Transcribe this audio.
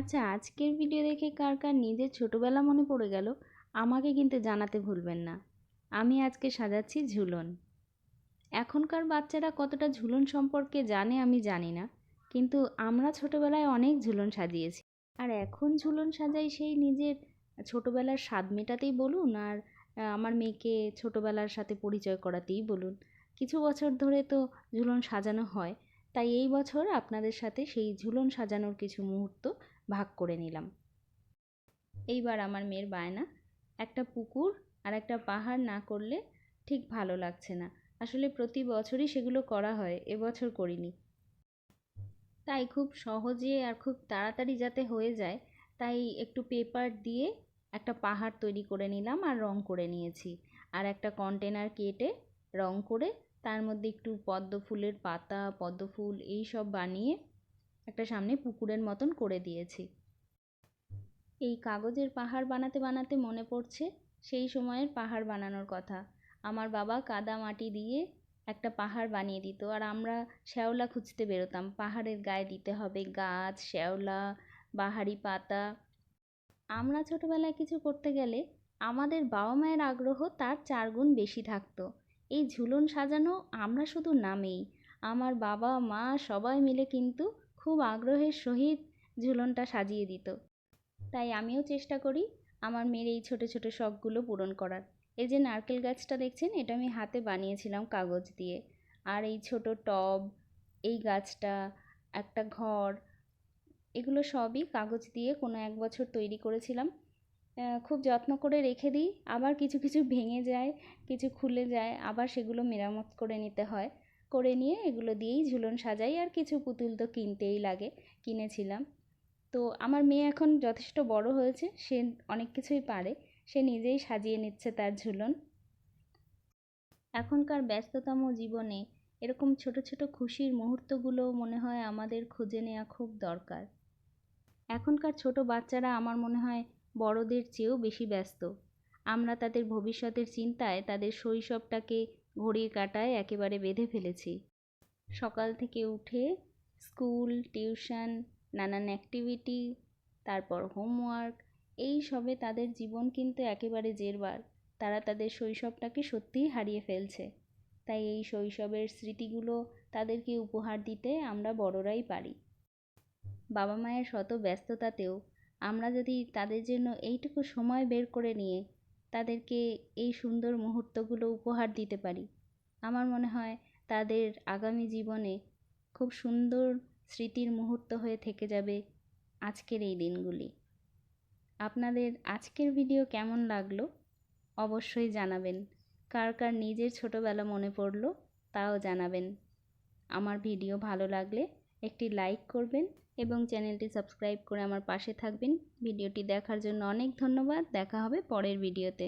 আচ্ছা আজকের ভিডিও দেখে কার কার নিজের ছোটোবেলা মনে পড়ে গেল, আমাকে কিন্তু জানাতে ভুলবেন না। আমি আজকে সাজাচ্ছি ঝুলন। এখনকার বাচ্চারা কতটা ঝুলন সম্পর্কে জানে আমি জানি না, কিন্তু আমরা ছোটোবেলায় অনেক ঝুলন সাজিয়েছি। আর এখন ঝুলন সাজাই সেই নিজের ছোটোবেলার স্বাদ মেটাতেই বলুন, আর আমার মেয়েকে ছোটোবেলার সাথে পরিচয় করাতেই বলুন। কিছু বছর ধরে তো ঝুলন সাজানো হয়, তাই এই বছর আপনাদের সাথে সেই ঝুলন সাজানোর কিছু মুহূর্ত ভাগ করে নিলাম। এইবার আমার মেয়ের বায়না, একটা পুকুর আর একটা পাহাড় না করলে ঠিক ভালো লাগছে না। আসলে প্রতি বছরই সেগুলো করা হয় এবছর করিনি। তাই খুব সহজে আর খুব তাড়াতাড়ি যাতে হয়ে যায়, তাই একটু পেপার দিয়ে একটা পাহাড় তৈরি করে নিলাম আর রং করে নিয়েছি। আর একটা কন্টেনার কেটে রং করে তার মধ্যে একটু পদ্ম ফুলের পাতা, পদ্ম ফুল এই সব বানিয়ে একটা সামনে পুকুরের মতন করে দিয়েছি। এই কাগজের পাহাড় বানাতে বানাতে মনে পড়ছে সেই সময়ের পাহাড় বানানোর কথা। আমার বাবা কাদা মাটি দিয়ে একটা পাহাড় বানিয়ে দিত আর আমরা শ্যাওলা খুঁজতে বেরোতাম। পাহাড়ের গায়ে দিতে হবে গাছ, শ্যাওলা, বাহারি পাতা। আমরা ছোটোবেলায় কিছু করতে গেলে আমাদের বাবা মায়ের আগ্রহ তার চার গুণ বেশি থাকতো। এই ঝুলন সাজানো আমরা শুধু নামেই। আমার বাবা, মা সবাই মিলে কিন্তু খুব আগ্রহের সহিত ঝুলনটা সাজিয়ে দিত। তাই আমিও চেষ্টা করি আমার মেয়ের এই ছোটো ছোটো শখগুলো পূরণ করার। এই যে নারকেল গাছটা দেখছেন, এটা আমি হাতে বানিয়েছিলাম কাগজ দিয়ে। আর এই ছোট টব, এই গাছটা, একটা ঘর, এগুলো সবই কাগজ দিয়ে কোনো এক বছর তৈরি করেছিলাম। খুব যত্ন করে রেখে দিই। আবার কিছু কিছু ভেঙে যায়, কিছু খুলে যায়, আবার সেগুলো মেরামত করে নিতে হয়। করে নিয়ে এগুলো দিয়েই ঝুলন সাজাই আর কিছু পুতুল তো কিনতেই লাগে, কিনেছিলাম। তো আমার মেয়ে এখন যথেষ্ট বড় হয়েছে, সে অনেক কিছুই পারে, সে নিজেই সাজিয়ে নিচ্ছে তার ঝুলন। এখনকার ব্যস্ততম জীবনে এরকম ছোট ছোট খুশির মুহূর্তগুলো মনে হয় আমাদের খুঁজে নেওয়া খুব দরকার। এখনকার ছোট বাচ্চারা আমার মনে হয় বড়দের চেয়েও বেশি ব্যস্ত। আমরা তাদের ভবিষ্যতের চিন্তায় তাদের শৈশবটাকে ঘড়ির কাটায় একেবারে বেঁধে ফেলেছি। সকাল থেকে উঠে স্কুল, টিউশন, নানান অ্যাক্টিভিটি, তারপর হোমওয়ার্ক, এই সবে তাদের জীবন কিন্তু একেবারে জেরবার। তারা তাদের শৈশবটাকে সত্যিই হারিয়ে ফেলছে। তাই এই শৈশবের স্মৃতিগুলো তাদেরকে উপহার দিতে আমরা বড়রাই পারি। বাবা মায়ের শত ব্যস্ততাতেও আমরা যদি তাদের জন্য এইটুকু সময় বের করে নিয়ে তাদেরকে এই সুন্দর মুহূর্তগুলো উপহার দিতে পারি। আমার মনে হয় তাদের আগামী জীবনে খুব সুন্দর স্মৃতির মুহূর্ত হয়ে থেকে যাবে আজকের এই দিনগুলি। আপনাদের আজকের ভিডিও কেমন লাগল? অবশ্যই জানাবেন। কার কার নিজের ছোটোবেলা মনে পড়ল, তাও জানাবেন। আমার ভিডিও ভালো লাগলে একটি লাইক করবেন এবং চ্যানেলটি সাবস্ক্রাইব করে আমার পাশে থাকবেন। ভিডিওটি দেখার জন্য অনেক ধন্যবাদ। দেখা হবে পরের ভিডিওতে।